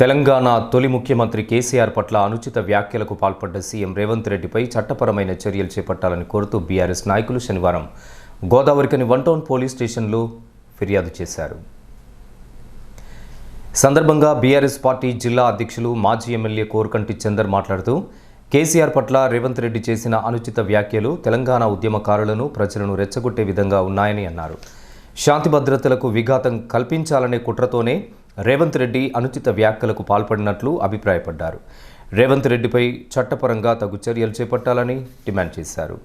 తెలంగాణ తొలి ముఖ్యమంత్రి కేసీఆర్ పట్ల అనుచిత వ్యాఖ్యలకు పాల్పడ్డ సీఎం రేవంత్ రెడ్డిపై చట్టపరమైన చర్యలు చేపట్టాలని కోరుతూ బీఆర్ఎస్ నాయకులు శనివారం గోదావరికని వన్ టౌన్ పోలీస్ స్టేషన్లో ఫిర్యాదు చేశారు. సందర్భంగా బీఆర్ఎస్ పార్టీ జిల్లా అధ్యక్షులు మాజీ ఎమ్మెల్యే కోరకంటి చందర్ మాట్లాడుతూ కేసీఆర్ పట్ల రేవంత్ రెడ్డి చేసిన అనుచిత వ్యాఖ్యలు తెలంగాణ ఉద్యమకారులను ప్రజలను రెచ్చగొట్టే విధంగా ఉన్నాయని అన్నారు. శాంతి భద్రతలకు విఘాతం కల్పించాలనే కుట్రతోనే రేవంత్ రెడ్డి అనుచిత వ్యాఖ్యలకు పాల్పడినట్లు అభిప్రాయపడ్డారు. రేవంత్ రెడ్డిపై చట్టపరంగా తగు చర్యలు చేపట్టాలని డిమాండ్ చేశారు.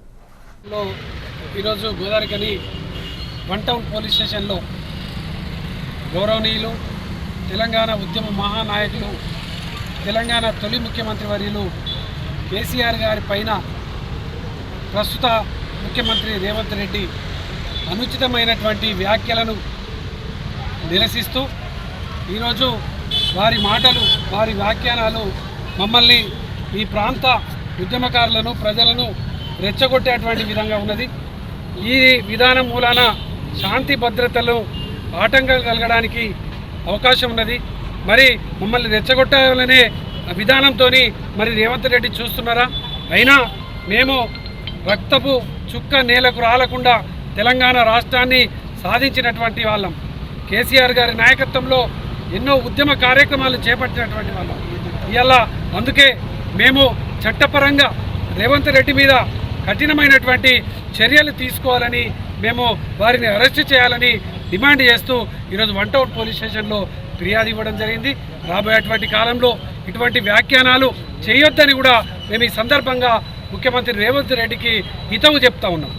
ఈరోజు గోదావరికని వన్ టౌన్ పోలీస్ స్టేషన్లో గౌరవనీయులు తెలంగాణ ఉద్యమ మహానాయకులు తెలంగాణ తొలి ముఖ్యమంత్రి వర్యులు కేసీఆర్ గారి పైన ప్రస్తుత ముఖ్యమంత్రి రేవంత్ రెడ్డి అనుచితమైనటువంటి వ్యాఖ్యలను నిరసిస్తూ ఈరోజు వారి మాటలు వారి వ్యాఖ్యానాలు మమ్మల్ని ఈ ప్రాంత ఉద్యమకారులను ప్రజలను రెచ్చగొట్టేటువంటి విధంగా ఉన్నది. ఈ విధానం మూలాన శాంతి భద్రతలు ఆటంకం కలగడానికి అవకాశం ఉన్నది. మరి మమ్మల్ని రెచ్చగొట్టాలనే విధానంతో మరి రేవంత్ రెడ్డి చూస్తున్నారా? అయినా మేము రక్తపు చుక్క నేలకు రాలకుండా తెలంగాణ రాష్ట్రాన్ని సాధించినటువంటి వాళ్ళం. కేసీఆర్ గారి నాయకత్వంలో ఎన్నో ఉద్యమ కార్యక్రమాలు చేపట్టినటువంటి వాళ్ళం. ఇవాళ అందుకే మేము చట్టపరంగా రేవంత్ రెడ్డి మీద కఠినమైనటువంటి చర్యలు తీసుకోవాలని మేము వారిని అరెస్ట్ చేయాలని డిమాండ్ చేస్తూ ఈరోజు వన్ టౌన్ పోలీస్ స్టేషన్లో ఫిర్యాదు ఇవ్వడం జరిగింది. రాబోయేటువంటి కాలంలో ఇటువంటి వ్యాఖ్యానాలు చేయొద్దని కూడా మేము ఈ సందర్భంగా ముఖ్యమంత్రి రేవంత్ రెడ్డికి హితవు చెప్తా ఉన్నాం.